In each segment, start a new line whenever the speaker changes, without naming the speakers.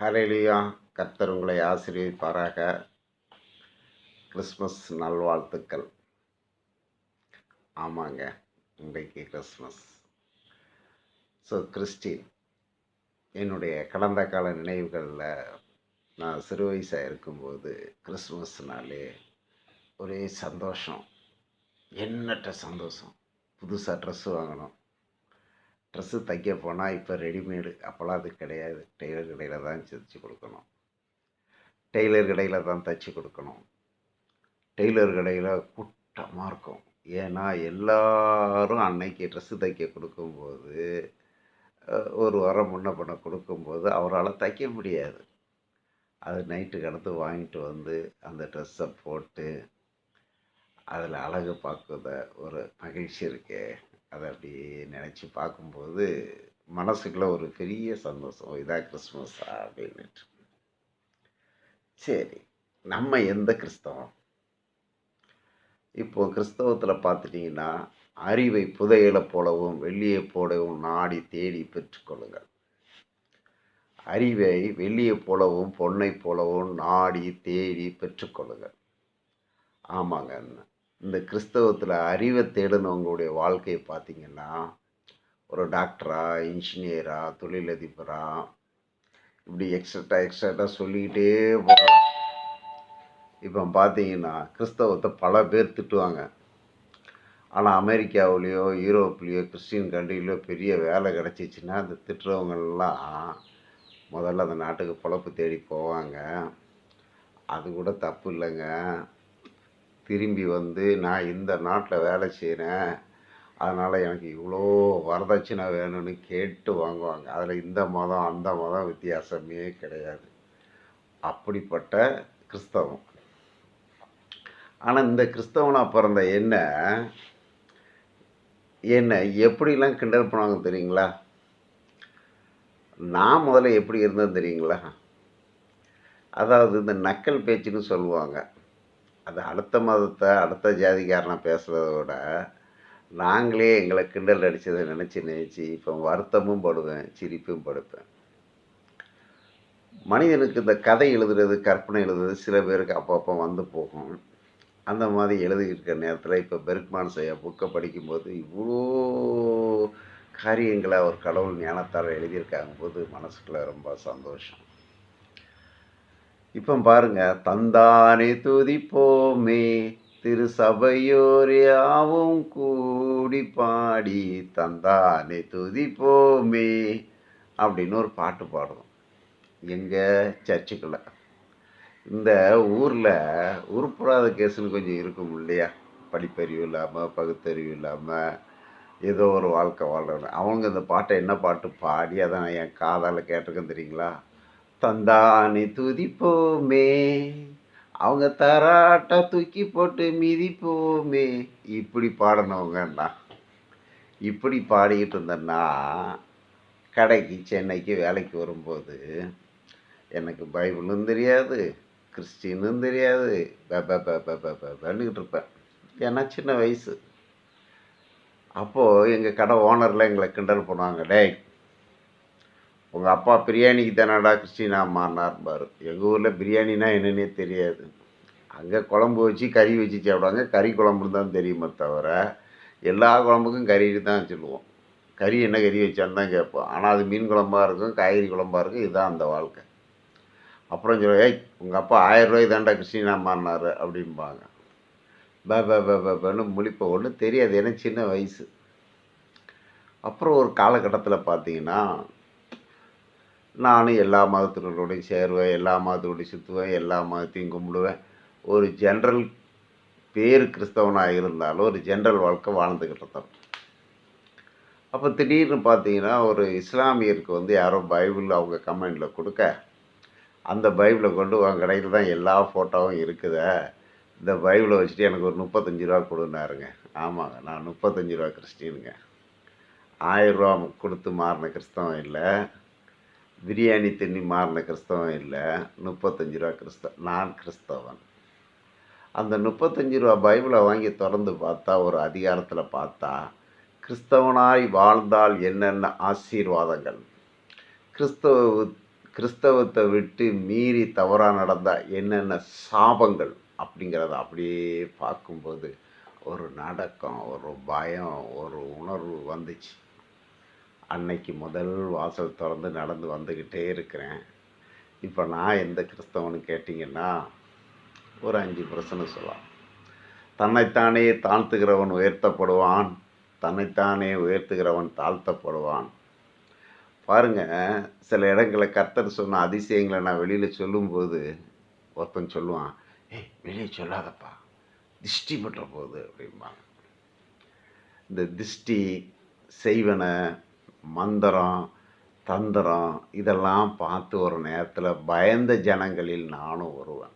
ஹரேலியா கர்த்தர் உங்களை ஆசீர்வதிப்பாராக. கிறிஸ்மஸ் நல்வாழ்த்துக்கள். ஆமாங்க இன்றைக்கு கிறிஸ்மஸ் ஸோ கிறிஸ்டின் என்னுடைய கடந்த கால நினைவுகளில் நான் சிறு வயசாக இருக்கும்போது கிறிஸ்மஸ்னாலே ஒரே சந்தோஷம். எண்ணற்ற சந்தோஷம். புதுசாக ட்ரெஸ்ஸு வாங்கணும். ட்ரெஸ்ஸு தைக்க போனால் இப்போ ரெடிமேடு. அப்போல்லாம் அது கிடையாது. டெய்லர் கடையில் தான் தைச்சி கொடுக்கணும். டெய்லர் கடையில் தான் தைச்சி கொடுக்கணும். டெய்லர் கடையில் கூட்டமாக இருக்கும். ஏன்னா எல்லாரும் அன்னைக்கு ட்ரெஸ்ஸு தைக்க கொடுக்கும்போது ஒரு வாரம் முன்ன பண்ண கொடுக்கும்போது அவரால் தைக்க முடியாது. அது நைட்டு கடந்து வாங்கிட்டு வந்து அந்த ட்ரெஸ்ஸை போட்டு அதில் அழகு பார்க்குத ஒரு மகிழ்ச்சி இருக்கே. அதை அப்படி நினச்சி பார்க்கும்போது மனசுக்குள்ள ஒரு பெரிய சந்தோஷம் இதான் கிறிஸ்மஸா அப்படின்ட்டு சரி நம்ம எந்த கிறிஸ்தவம்? இப்போ கிறிஸ்தவத்தில் பார்த்துட்டிங்கன்னா அறிவை புதையலை போலவும் வெள்ளியை போலவும் நாடி தேடி பெற்றுக்கொள்ளுங்கள் அறிவை வெள்ளியை போலவும் பொன்னை போலவும் நாடி தேடி பெற்றுக்கொள்ளுங்கள் ஆமாங்க இந்த கிறிஸ்தவத்தில் அறிவை தேடினவங்களுடைய வாழ்க்கையை பார்த்தீங்கன்னா ஒரு டாக்டரா இன்ஜினியரா தொழிலதிபரா இப்படி எக்ஸட்ரா எக்ஸட்ரா சொல்லிக்கிட்டே போகலாம் இப்போ பார்த்தீங்கன்னா கிறிஸ்தவத்தை பல பேர் திட்டுவாங்க. ஆனால் அமெரிக்காவிலேயோ யூரோப்லேயோ கிறிஸ்டின் கண்ட்ரிலையோ பெரிய வேலை கிடச்சிச்சின்னா அந்த திட்டுறவங்கெல்லாம் முதல்ல அந்த நாட்டுக்கு பொழப்பு தேடி போவாங்க. அது கூட தப்பு இல்லைங்க. திரும்பி வந்து நான் இந்த நாட்டில் வேலை செய்கிறேன் அதனால் எனக்கு இவ்வளோ வரதட்சணை வேணும்னு கேட்டு வாங்குவாங்க. அதில் இந்த மதம் அந்த மதம் வித்தியாசமே கிடையாது. அப்படிப்பட்ட கிறிஸ்தவம். ஆனால் இந்த கிறிஸ்தவனாக பிறந்த என்ன? என்ன எப்படிலாம் கிண்டல் பண்ணுவாங்க தெரியுங்களா? நான் முதல்ல எப்படி இருந்தேன் தெரியுங்களா? அதாவது இந்த நக்கல் பேச்சுன்னு சொல்லுவாங்க. அது அடுத்த மதத்தை அடுத்த ஜாதிக்காரனை பேசுகிறத விட நாங்களே எங்களை கிண்டல் அடித்ததை நினச்சி நினச்சி இப்போ வருத்தமும் படுவேன் சிரிப்பும் படுப்பேன். மனிதனுக்கு இந்த கதை எழுதுறது கற்பனை எழுதுறது சில பேருக்கு அப்பப்போ வந்து போகும். அந்த மாதிரி எழுதியிருக்க நேரத்தில் இப்போ பெர்க்மான் செய்ய புக்கை படிக்கும்போது இவ்வளோ காரியங்களை அவர் கடவுள் ஞானத்தால் எழுதியிருக்காங்க போது மனசுக்குள்ளே ரொம்ப சந்தோஷம். இப்போ பாருங்க தந்தானே துதிப்போமே திரு சபையோர் யாவும் கூடி பாடி தந்தானே துதிப்போமே அப்படின்னு ஒரு பாட்டு பாடுவோம் எங்கள் சர்ச்சுக்குள்ள. இந்த ஊரில் உருப்படாத கேஸுன்னு கொஞ்சம் இருக்கும் இல்லையா? படிப்பறிவு இல்லாமல் பகுத்தறிவு இல்லாமல் ஏதோ ஒரு வாழ்க்கை வாழ்கிறேன் அவங்க இந்த பாட்டை என்ன பாட்டு பாடி அதை நான் என் காதால் கேட்டிருக்கேன் தெரியுங்களா? தந்தானி துதிப்போமே. அவங்க தராட்டா தூக்கி போட்டு மிதிப்போமே. இப்படி பாடினவங்கண்ணா இப்படி பாடிக்கிட்டு இருந்தேன்னா கடைக்கு சென்னைக்கு வேலைக்கு வரும்போது எனக்கு பைபிளும் தெரியாது கிறிஸ்டினும் தெரியாது பண்ணிக்கிட்டு இருப்பேன். ஏன்னா சின்ன வயசு. அப்போது எங்கள் கடை ஓனரில் எங்களை கிண்டல் பண்ணுவாங்க டேய் உங்கள் அப்பா பிரியாணிக்கு தானடா கிறிஸ்டினா மாறினார்பார் எங்கள் ஊரில் பிரியாணினா என்னன்னே தெரியாது. அங்கே குழம்பு வச்சு கறி வச்சு சாப்பிடுவாங்க. கறி குழம்புன்னு தான் தெரியுமே தவிர எல்லா குழம்புக்கும் கறி தான் சொல்லுவோம். கறி என்ன கறி வச்சான்னு தான் கேட்போம். ஆனால் அது மீன் குழம்பாக இருக்கும் காய்கறி குழம்பாக இருக்கும். இதுதான் அந்த வாழ்க்கை. அப்புறம் சொல்லுவோம் ஏய் உங்கள் அப்பா ஆயிரம் ரூபாய் தாண்டா கிறிஸ்டினா மாறினார் அப்படிம்பாங்க. பே பே பே பே பேன்னு முழிப்ப ஒன்றும் தெரியாது. ஏன்னா சின்ன வயசு. அப்புறம் ஒரு காலகட்டத்தில் பார்த்தீங்கன்னா நானும் எல்லா மதத்தினரோடையும் சேருவேன் எல்லா மதத்தோடையும் சுற்றுவேன் எல்லா மதத்தையும் கும்பிடுவேன். ஒரு ஜென்ரல் பேர் கிறிஸ்தவனாக இருந்தாலும் ஒரு ஜென்ரல் வாழ்க்கை வாழ்ந்துக்கிட்டு இருந்தோம் அப்போ திடீர்னு பார்த்தீங்கன்னா ஒரு இஸ்லாமியருக்கு வந்து யாரோ பைபிள் அவங்க கமெண்டில் கொடுக்க அந்த பைபிளை கொண்டு உன் கடையில் தான் எல்லா ஃபோட்டோவும் இருக்குது. இந்த பைபிளை வச்சுட்டு எனக்கு ஒரு முப்பத்தஞ்சு ரூபா கொடுனாருங்க ஆமாங்க நான் முப்பத்தஞ்சு ரூபா கிறிஸ்டினுங்க. ரூபா கொடுத்து மாறின கிறிஸ்தவம் இல்லை. பிரியாணி தண்ணி மாறின கிறிஸ்தவம் இல்லை. முப்பத்தஞ்சு ரூபா கிறிஸ்தவ நான் கிறிஸ்தவன். அந்த முப்பத்தஞ்சு ரூபா பைபிளை வாங்கி திறந்து பார்த்தா ஒரு அதிகாரத்தில் பார்த்தா கிறிஸ்தவனாய் வாழ்ந்தால் என்னென்ன ஆசீர்வாதங்கள்? கிறிஸ்தவ கிறிஸ்தவத்தை விட்டு மீறி தவறாக நடந்தால் என்னென்ன சாபங்கள்? அப்படிங்கிறத அப்படியே பார்க்கும்போது ஒரு நடக்கம் ஒரு பயம் ஒரு உணர்வு வந்துச்சு. அன்னைக்கு முதல் வாசல் திறந்து நடந்து வந்துக்கிட்டே இருக்கிறேன். இப்போ நான் எந்த கிறிஸ்தவனு கேட்டிங்கன்னா ஒரு அஞ்சு பிரச்சனை சொல்லலாம். தன்னைத்தானே தாழ்த்துகிறவன் உயர்த்தப்படுவான் தன்னைத்தானே உயர்த்துகிறவன் தாழ்த்தப்படுவான். பாருங்க சில இடங்களை கர்த்தர் சொன்ன அதிசயங்களை நான் வெளியில் சொல்லும்போது ஒருத்தன் சொல்லுவான் ஏய் வெளியே சொல்லாதப்பா திஷ்டி பற்ற போகுது அப்படிம்பாங்க. இந்த திஷ்டி செய்வனை மந்திரம் தந்திரம் இதெல்லாம் பார்த்து ஒரு நேரத்தில் பயந்த ஜனங்களில் நானும் வருவேன்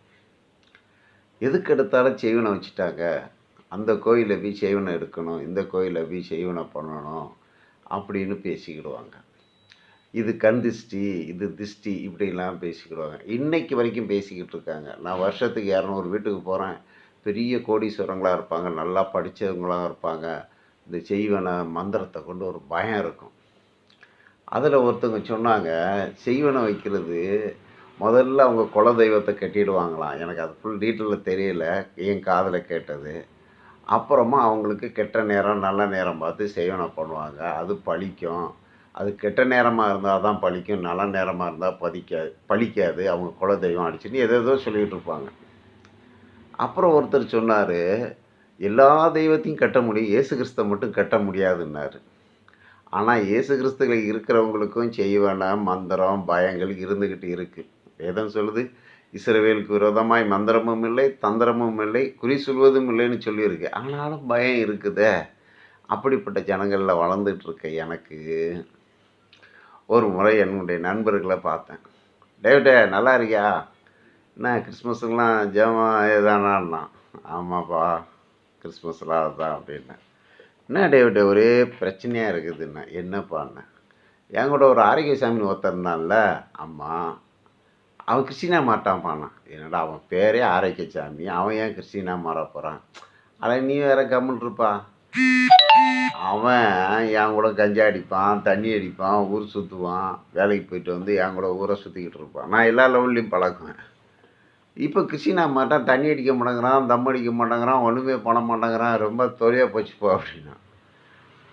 எதுக்கு எடுத்தாலும் செய்வனை வச்சுட்டாங்க. அந்த கோயிலில் போய் செய்வனை எடுக்கணும் இந்த கோயிலில் போய் செய்வனை பண்ணணும் அப்படின்னு பேசிக்கிடுவாங்க. இது கண் திஷ்டி இது திஷ்டி இப்படிலாம் பேசிக்கிடுவாங்க. இன்றைக்கு வரைக்கும் பேசிக்கிட்டு இருக்காங்க. நான் வருஷத்துக்கு இரநூறு வீட்டுக்கு போகிறேன் பெரிய கோடீஸ்வரங்களாக இருப்பாங்க நல்லா படித்தவங்களாக இருப்பாங்க. இந்த செய்வனை மந்திரத்தை கொண்டு ஒரு பயம் இருக்கும். அதில் ஒருத்தவங்க சொன்னாங்க செய்வனை வைக்கிறது முதல்ல அவங்க குல தெய்வத்தை கட்டிடுவாங்களாம் எனக்கு அது ஃபுல் டீட்டெயிலில் தெரியல என் காதில் கேட்டது. அப்புறமா அவங்களுக்கு கெட்ட நேரம் நல்ல நேரம் பார்த்து செய்வனை பண்ணுவாங்க. அது பழிக்கும். அது கெட்ட நேரமாக இருந்தால் தான் பழிக்கும். நல்ல நேரமாக இருந்தால் பதிக்காது பழிக்காது. அவங்க குல தெய்வம் அடிச்சுன்னு எதோ சொல்லிகிட்டு இருப்பாங்க. அப்புறம் ஒருத்தர் சொன்னார் எல்லா தெய்வத்தையும் கட்ட முடியும். இயேசு கிறிஸ்தை மட்டும் கட்ட முடியாதுன்னாரு. ஆனால் இயேசு கிறிஸ்துல இருக்கிறவங்களுக்கும் செய்வன மந்திரம் பயங்கள் இருந்துக்கிட்டு இருக்குது வேதம் சொல்லுது இஸ்ரவேலுக்கு விரோதமாய் மந்திரமும் இல்லை தந்திரமும் இல்லை குறி சொல்வதும் இல்லைன்னு சொல்லியிருக்கு. ஆனாலும் பயம் இருக்குதே. அப்படிப்பட்ட ஜனங்களில் வளர்ந்துட்டுருக்க எனக்கு ஒரு முறை என்னுடைய நண்பர்களை பார்த்தேன். டேவிட்டே நல்லா இருக்கியா? என்ன கிறிஸ்மஸ்லாம் ஜெபம் ஏதானா ஆமாப்பா கிறிஸ்மஸ்லாம் அதுதான் அப்படின்னேன். என்ன டேவிட்ட ஒரே பிரச்சனையாக இருக்குதுண்ணா என்ன என் கூட ஒரு ஆரோக்கியசாமின்னு ஒருத்தன் இருந்தான்ல ஆமாம் அவன் கிறிஸ்டினா மாட்டான்ப்பாண்ணா என்னடா அவன் பேரே ஆரோக்கியசாமி. அவன் ஏன் கிறிஸ்டினா மாற போகிறான் அட நீ வேற கம்மல் இருப்பா. அவன் என் கூட கஞ்சா அடிப்பான் தண்ணி அடிப்பான் ஊர் சுற்றுவான் வேலைக்கு போயிட்டு வந்து என் கூட ஊரை சுற்றிக்கிட்டு இருப்பான். நான் எல்லா லெவல்லையும் பழக்குவேன் இப்போ கிறிஸ்டினா மாட்டான் தண்ணி அடிக்க மாட்டேங்கிறான் தம் அடிக்க மாட்டேங்கிறான் ஒன்றுமே பண்ண மாட்டேங்கிறான் ரொம்ப தொலையாக போ அப்படின்னா.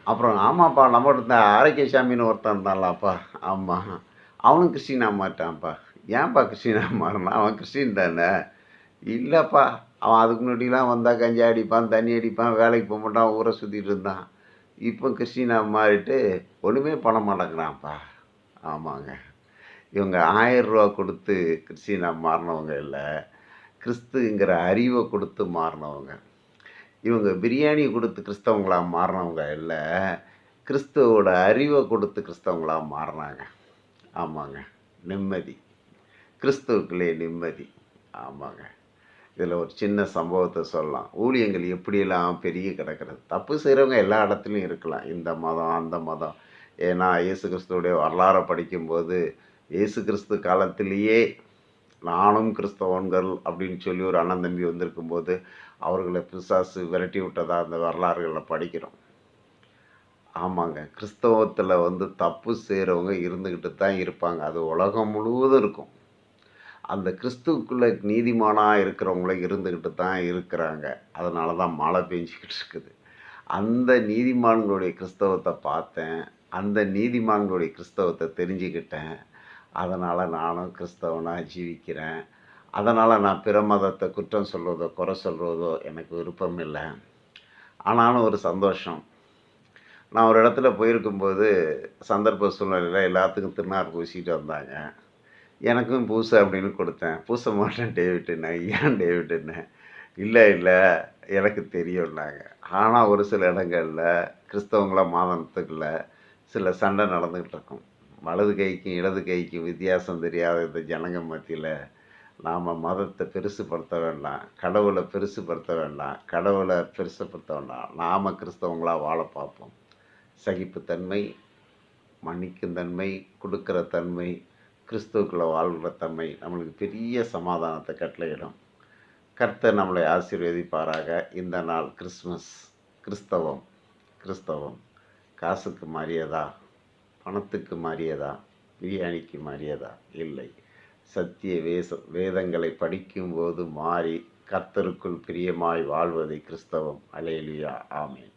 அப்புறம் ஆமாப்பா நம்ம இருந்த ஆரோக்கியசாமின்னு ஒருத்தன் இருந்தான்லப்பா ஆமாம் அவனும் கிறிஸ்டினா மாட்டான்ப்பா. ஏன்ப்பா கிறிஸ்டினா மாறினான் அவன் கிறிஸ்டின் தானே? இல்லைப்பா அவன் அதுக்கு முன்னாடிலாம் வந்தால் கஞ்சி அடிப்பான் தண்ணி அடிப்பான் வேலைக்கு போக மாட்டான் ஊரை சுற்றிட்டு இருந்தான். இப்போ கிறிஸ்டினா மாறிட்டு ஒன்றுமே பண்ண மாட்டேங்கிறான்ப்பா. ஆமாங்க. இவங்க ஆயிரரூவா கொடுத்து கிறிஸ்டினா மாறினவங்க இல்லை. கிறிஸ்துங்கிற அறிவை கொடுத்து மாறினவங்க. இவங்க பிரியாணி கொடுத்து கிறிஸ்தவங்களாக மாறினவங்க இல்லை. கிறிஸ்துவோட அறிவை கொடுத்து கிறிஸ்தவங்களாக மாறினாங்க. ஆமாங்க. நிம்மதி. கிறிஸ்துவுக்குள்ளே நிம்மதி. ஆமாங்க. இதில் ஒரு சின்ன சம்பவத்தை சொல்லலாம். ஊழியங்கள் எப்படியெல்லாம் பெரிய கிடக்கிறது? தப்பு செய்கிறவங்க எல்லா இடத்துலையும் இருக்கலாம். இந்த மதம் அந்த மதம். ஏன்னா இயேசு கிறிஸ்துவோடைய வரலாறை படிக்கும்போது இயேசு கிறிஸ்து காலத்திலேயே நானும் கிறிஸ்தவன்கள் அப்படின்னு சொல்லி ஒரு அண்ணன் தம்பி வந்திருக்கும்போது அவர்களை பிசாசு விரட்டி விட்டதாக அந்த வரலாறுகளை படிக்கிறோம். ஆமாங்க கிறிஸ்தவத்தில் வந்து தப்பு செய்கிறவங்க இருந்துக்கிட்டு தான் இருப்பாங்க. அது உலகம் முழுவதும் இருக்கும். அந்த கிறிஸ்துவுக்குள்ளே நீதிமானாக இருக்கிறவங்கள இருந்துக்கிட்டு தான் இருக்கிறாங்க. அதனால தான் மழை பெஞ்சிக்கிட்டு இருக்குது. அந்த நீதிமான்களுடைய கிறிஸ்தவத்தை பார்த்தேன். அந்த நீதிமான்களுடைய கிறிஸ்தவத்தை தெரிஞ்சுக்கிட்டேன். அதனால் நானும் கிறிஸ்தவனாக ஜீவிக்கிறேன். அதனால் நான் பிற மதத்தை குற்றம் சொல்வதோ குறை சொல்வதோ எனக்கு விருப்பம் இல்லை. ஆனாலும் ஒரு சந்தோஷம். நான் ஒரு இடத்துல போயிருக்கும்போது சந்தர்ப்ப சூழ்நிலையில் எல்லாத்துக்கும் திருநார் பூசிட்டு வந்தாங்க. எனக்கும் பூசை அப்படின்னு கொடுத்தேன். பூச மாட்டேன் டேவிட்டுன்னு. ஏன் டேவிட்டுன்னு? இல்லை இல்லை எனக்கு தெரியும்னாங்க. ஆனால் ஒரு சில இடங்களில் கிறிஸ்தவங்களாம் மாதத்துக்குள்ள சில சண்டை நடந்துக்கிட்டு இருக்கும். வலது கைக்கும் இடது கைக்கும் வித்தியாசம் தெரியாத இந்த ஜனங்க மத்தியில் நாம் மதத்தை பெருசுப்படுத்த வேண்டாம் கடவுளை பெருசுப்படுத்த வேண்டாம் கடவுளை பெருசுப்படுத்த வேண்டாம். நாம் கிறிஸ்தவங்களாக வாழ பார்ப்போம். சகிப்புத்தன்மை மன்னிக்கும் தன்மை கொடுக்குற தன்மை கிறிஸ்துவுக்குள்ளே வாழ்கிற தன்மை நம்மளுக்கு பெரிய சமாதானத்தை கட்டளையிடும். கர்த்தர் நம்மளை ஆசீர்வதிப்பாராக. இந்த நாள் கிறிஸ்மஸ் கிறிஸ்தவம் கிறிஸ்தவம். காசுக்கு மாறியதா பணத்துக்கு மாறியதா? பிரியாணிக்கு மாறியதா? இல்லை. சத்திய வேச வேதங்களை படிக்கும்போது மாறி கர்த்தருக்குள் பிரியமாய் வாழ்வதை கிறிஸ்தவம். அலேலுயா ஆமேன்.